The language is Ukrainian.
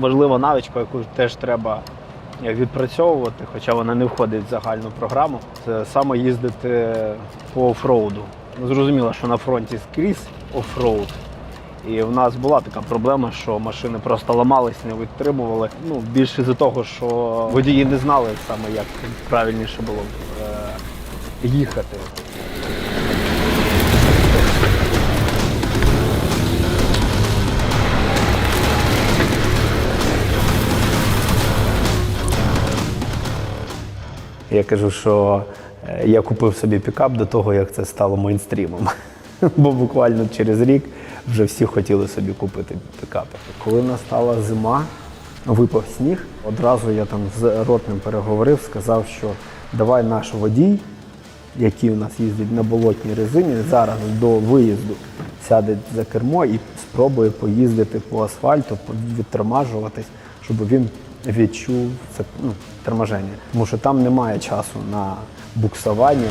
Важлива навичка, яку теж треба е, відпрацьовувати, хоча вона не входить в загальну програму. Це саме їздити по офроуду. Зрозуміло, що на фронті скрізь офроуд. І в нас була така проблема, що машини просто ламались, не витримували. Ну, більше з-за того, що водії не знали саме, як правильніше було е, їхати. Я кажу, що е, я купив собі пікап до того, як це стало мейнстрімом. Бо буквально через рік вже всі хотіли собі купити пікапи. Коли настала зима, випав сніг, одразу я там з ротним переговорив, сказав, що давай наш водій, який у нас їздить на болотній резині, зараз до виїзду сяде за кермо і спробує поїздити по асфальту, відтормажуватись, щоб він відчув це ну, торможення. Тому що там немає часу на буксування.